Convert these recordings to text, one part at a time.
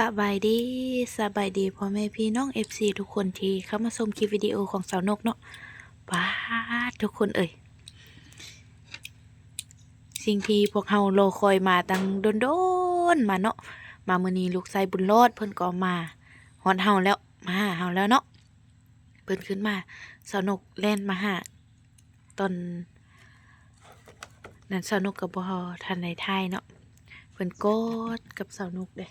สบายดีสบายดีพ่อแม่พี่น้อง FC ทุกคนที่เข้ามาชมคลิปวิดีโอของสาวนกเนาะป้าทุกคนเอ่ยสิ่งที่พวกเฮาโลคอยมาตั้งโดนๆมาเนาะมามือนี้ลูกชายบุญรอดเพิ่นก็มาฮอดเฮาแล้วมาหาเฮาแล้วเนาะเพิ่นขึ้นมาสาวนกแล่นมาหาตอนนั้นสาวนกก็บ่ทันได้ทยเนาะเพิ่นกอดกับสาวนกเด้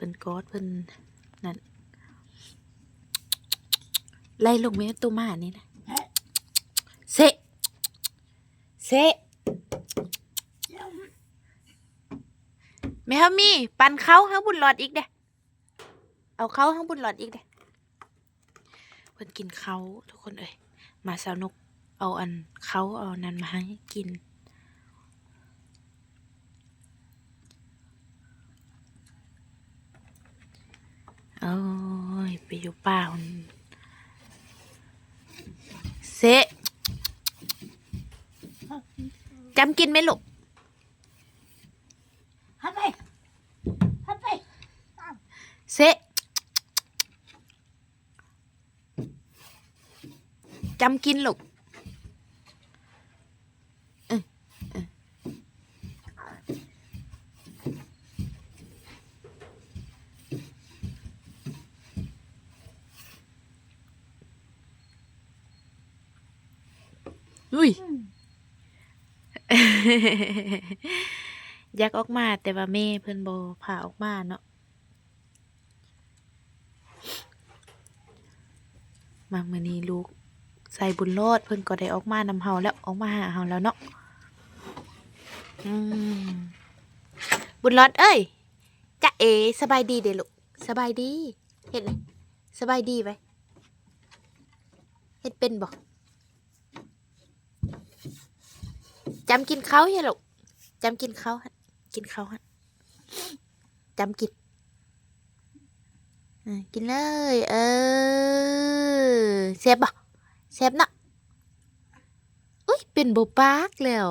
เพิ่นกอดเพิ่นนั่นไล่ลงแม่ตัวมานี่นะเซะเซะแม่เฮามีปันเขาเฮาบุญหลอดอีกเด้เอาเขาเฮาบุญหลอดอีกเด้เพิ่นกินเขาทุกคนเอ้ยมาสาวนกเอาอันเขาเอานั้นมาให้กิน โอ้ย ไปอยู่ป่ามันเซะจำกินไหมลูกฮับไปฮับไปเซะจำกินลูกเออเออ อุ้ยอยากออกมา แต่ว่าแม่เพิ่นบ่พาออกมาเนาะมามื้อนี้ลูกใส่บุญรอดเพิ่นก็ได้ออกมานำเฮาแล้วออกมาหาเฮาแล้วเนาะอืมบุญรอดเอ้ยจ๊ะเอสบายดีเด้อลูกสบายดีเฮ็ดเลยสบายดีไว้เฮ็ดเป็นบ่ จำกินเข้าเฮ้ยลูกจำกินเขาฮะกินเขาฮะจำกินอะกินเลย เออเซฟบ่เซฟนะอุ้ยเป็นโบปากแล้ว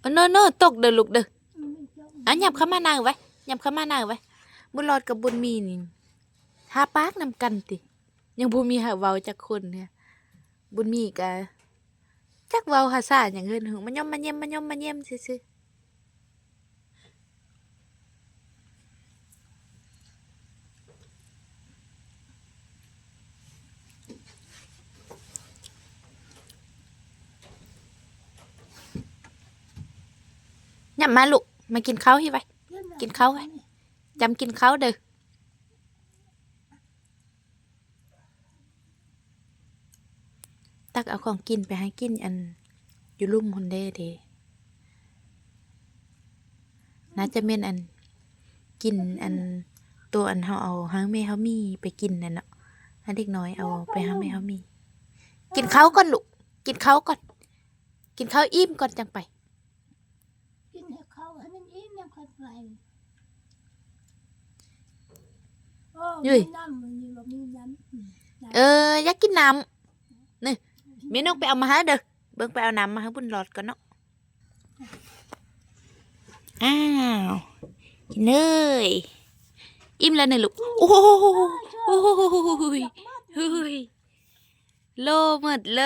โอ้โนโนตกเด้อลูกเด้ออะหยับเข้ามานางไว้หยับเข้ามานางไว้ บุญรอดกับบุญมีนี่หาปากนำกันติ ยังบ่มีหาเว้าจักคนเนี่ย บุญมีกะจักเว้าภาษาหยังเฮินหึงมันย่อมมาเยี่ยมมันย่อมมาเยี่ยมซื่อๆย่ำมาลูก มากินข้าวให้ไว้ กินข้าวไว้ จำกินข้าวเด้อตักเอาของกินไปให้กินอันอยู่ลุ่มคนเด้เดน่าจะเม่นอันกินอันตัวอันเฮาเอาหางแม่เฮามีไปกินนั่นเนาะให้เด็กน้อยเอาไปหางแม่เฮามี กินเขาก่อนลูกกินเขาก่อน กินเขาอิ่มก่อนจังไป กินให้เขาให้มันอิ่มยังค่อยไป โอ้มีน้ำมันมีแบบมีน้ำเอออยากกินน้ำนี่แม่นกไปเอามาให้เด้อเบิ่งไปเอาน้ำมาให้บุญหลอดก่อนเนาะอ้าวกินเลยอิ่มแล้วเนี่ยลูกโอ้โหโอ้โหเฮ้ยโลหมดเล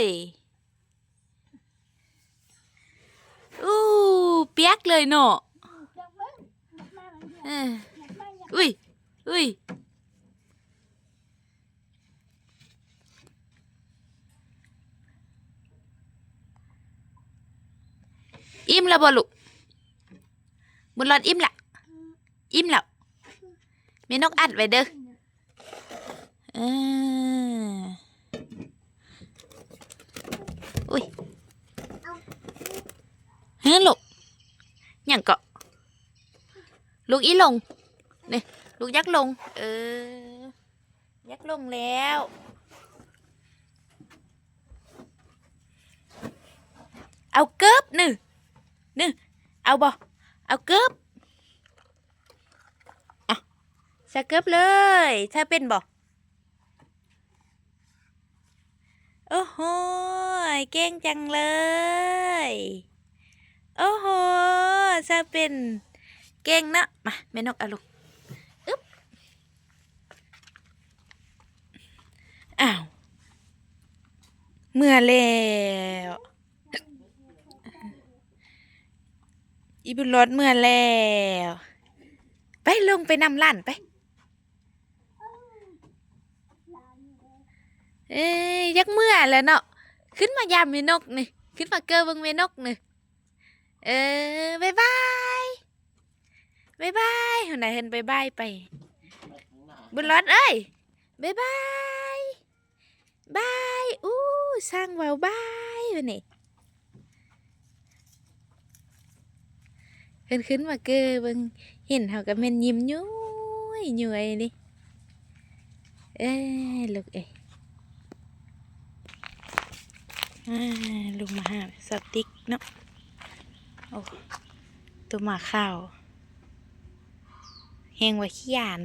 ยอู้เปียกเลยเนาะอยากเบิ่งอยากมาอยากเออมาอยากอุ้ยอุ้ยอิ่มแลูกยักษ์ลง เออ ยักษ์ลงแล้ว เอาเกิบหนึ่งหนึ่งเอาบ่เอาเกิบอะสะเกิบเลย ถ้าเป็นบ่โอ้โหเก่งจังเลย โอ้โหซาเป็นเก่งนะมาแม่นกเอาลูกอึ๊บ อ้าว เมื่อแล้วอีบุญรถเมื่อแล้ว ไปลงไปนำล้านไป เอ้ยยักเมื่อแล้วเนาะขึ้นมายามเมนกนี่ขึ้นมาเกอเบิงเมนกนี่เออบายบายบายบายหัวไหนเห็นบายบายไป บุญรอดเอ้ยบายบาย บายอู้สร้างเวาวบายวันนี้ขึ้นขึ้นมาเกอเบิ่งเห็นเขากับเมนยิ้มย้อยย้ยนี่เอ้ยลูกเอ้ยอ่าลุงมาหาสติ๊กเนาะโอ้ตัวหมาข้าวแหงไว้ขี้ยาน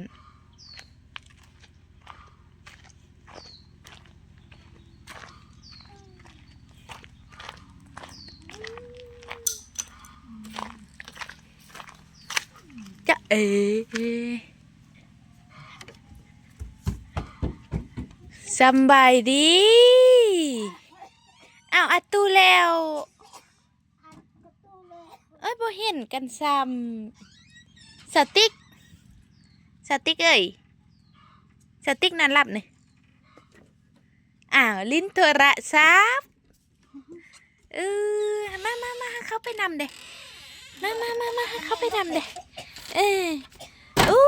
เอ๋สำบายดีอ้าวอัดตูแล้วเอ้ยบ่เห็นกันซ้ำสติ๊กสติ๊กเอ้ยสติ๊กนั่นรับนี่อ้าวลิ้นโทรศัพท์เออมามามาเข้าไปนำเด้มามามามาเข้าไปนำเด้ เอออู้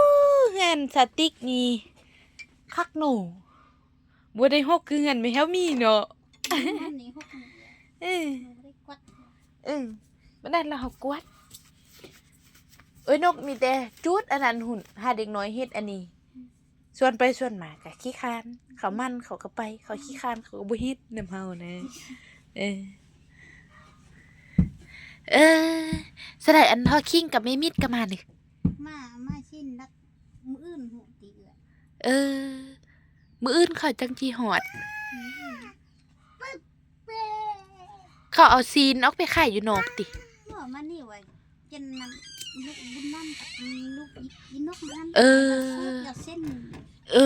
เงินสติ๊กนี่คักหนูบ่ได้ฮกคือเงินไม่เฮามีเนาะนี่หกหนึ่งเออหนูได้กวัดเออมันนั่นเรากวดเอ้ยนกมีแต่จุดอันนั้นหุ่นหาเด็กน้อยเฮ็ดอันนี้ส่วนไปส่วนมากะขี้คร้าน เขามันเขาก็ไป เขาขี้คร้านเขาก็บ่เฮ็ดนำเฮานะเออเออสลายอันทอคิงกับแม่มิดก็มานี่ มามาชิ้นรักมืออื่นหูตีเอือเออ มื้ออื่นเขาจังจีหอดมืออื่นปึ๊บเป้เขาเอาซีนออกไปขายอยู่นอกติเมื่อมานี่ไว้จนนำลูกบุญน้ำกับลูกอีนกนั้นเอออย่าเส้นเอ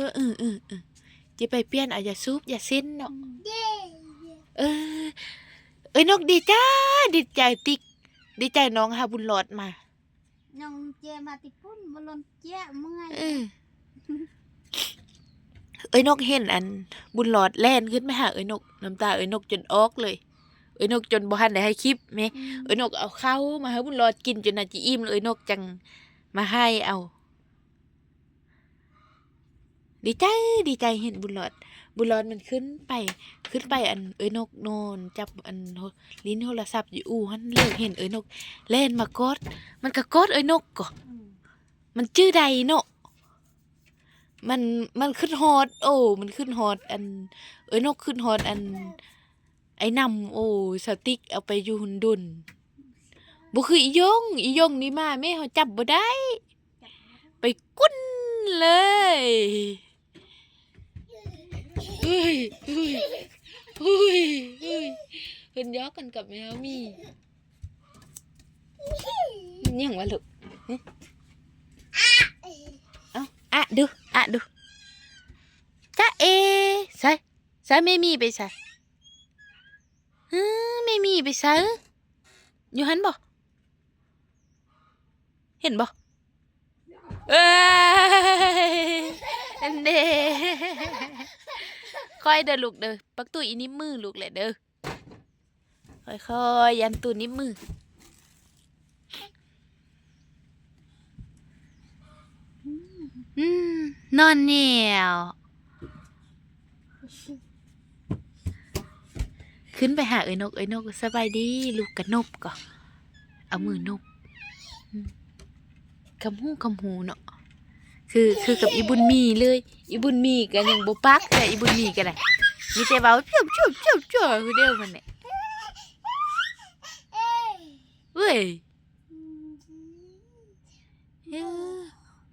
อเออเออเออจะไปเปลี่ยนเอาอย่าซุบอย่าสิ้นเนาะเย้เออ เอ้ยนกดีจ้าดีใจติ๊กดีใจน้องฮาบุญหลอดมา น้องเจมาติปุ่นบอลนเจ้าเมื่อยเออเอ้ยนกเห็นอัน บุญหลอดแล่นขึ้นไปหาเอ้ยนกน้ำตาเอ้ยนกจนออกเลย เอ้ยนกจนบ่ทันได้ให้คลิปแหมเอ้ยนกเอาข้าวมาให้บุญหลอดกินจนน่าจะอิ่มเลยเอ้ยนกจังมาให้เอา ดีใจดีใจเห็นบุญหลอด บุญหลอดมันขึ้นไปขึ้นไปอันเอ้ยนกนอนจับอันโทรลิ้นโทรศัพท์อยู่อู่หันเลิกเห็นเอ้ยนก เล่นมากด มันก็กดเอ้ยนกก็อืมมันชื่อใดเนาะมันมันขึ้นฮอดโอ้ มันขึ้นฮอดอัน เอ้ยนกขึ้นฮอดอัน ไอ้นำโอ้สติ๊กเอาไปอยู่หุ่นดุนบ่คืออียงอียงนี่มาแม่เขาจับบ่ได้ ไปกุ้นเลย เฮ้ยเฮ้ยเฮ้ยเฮ้ยเพิ่นยอกกันกับแมวมีมันยังวะลูกเอ้าอะดูอะดูจ้าเอใส่ใส่ไม่มีไปใส่ฮึไม่มีไปใส่อยู่หันบ่เห็นบ่เอ้ยอันเด้ ค่อยเด้อลูกเด้อปักตู้อีนิ้มมือลูกแหละเด้อค่อยๆยันตู้นิ้มมืออืมนอนเหนียวขึ้นไปหาเอ้ยนกเอ้ยนกสบายดีลูกกระนบก่อนเอามือนบคำหูคำหูเนาะ คือคือกับอีบุญมีเลย อีบุญมีกันยังบ่ปักแต่อีบุญมีกันเลยมีแต่เว้าชุบชุบชุบชุบคือเด้อมันเนี่ยเว้ย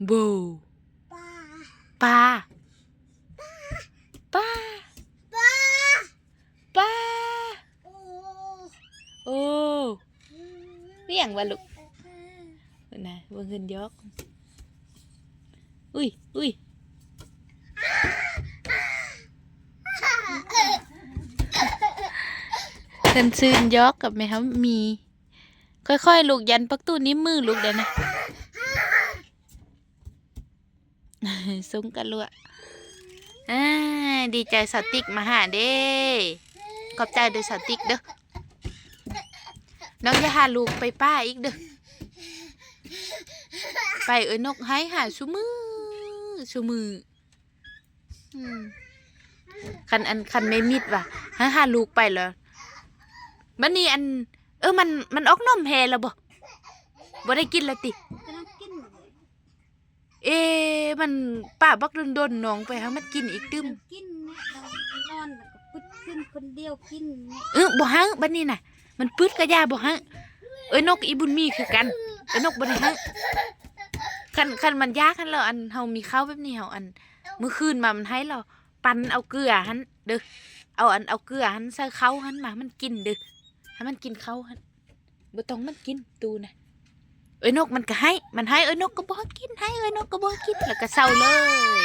บูป้าป้าป้าป้าโอ้เรียงวะลูกนะเบิ่งขึ้นยก อุ้ยอุ้ยเซนซื้อยอกกับแม่ครับมี ค่อยๆ ลูกยันปักตู้นิ้วมือลูกเดี๋ยวนะซุ้มกันลวกอ่าดีใจสติกมาหาเด้ขอบใจเด้อสติกเด้อน้องอย่าหาลูกไปป้าอีกเด้อไปเอ้ยนกให้หาชูมือ ชูมืออืมคันอันคันไม่มิดว่ะหาหาลูกไปแล้วบันนี้อัน เออมันมันออกนมแพแล้วบ่บ่ได้กินแล้วติกำลังกินเลยเอ๊ะมันป้าบักโดนๆน้องไปหามันกินอีกตึมมันกินเนี่ยเรานอนแล้วก็พุดขึ้นคนเดียวกินเนี่ยเออบ่ฮังบัดนี้น่ะ มันปึดกะยาบ่ฮังเอ้ยนกอีบุญมีคือกันเอ้ยนกบ่ได้ฮัง คันคันมันยากคันแล้วอันเฮามีข้าวแบบนี้เฮาอันมื้อคืนมามันให้เรา ปั่นเอาเกลือหันเด้อเอาอันเอาเกลือหันใส่ข้าวหันมามันกินเด้อให้มันกินข้าวหันบ่ต้องมันกินตูน่ะเอ้ยนกมันก็ให้ มันให้เอ้ยนกก็บ่กินให้เอ้ยนกก็บ่กินแล้วก็เศร้าเลย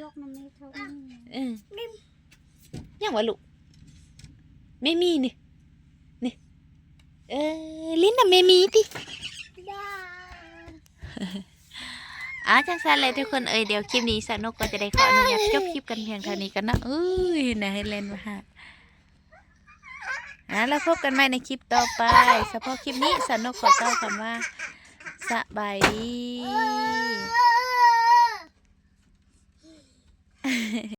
ยกมันไม่เท่านี้เออยังวะลูกไม่มีนี่นี่เออลิ้นน่ะไม่มีติ อาจังสันเลยทุกคนเอ้ยเดี๋ยวคลิปนี้สนุกก็จะได้ขออนุญาตจบคลิปกันเพียงเท่านี้กันนะเอ้ยนะให้เล่นมาฮะอะแล้วพบกันใหม่ในคลิปต่อไปเฉพาะคลิปนี้สนุกขอเจ้าคำว่าสบายดี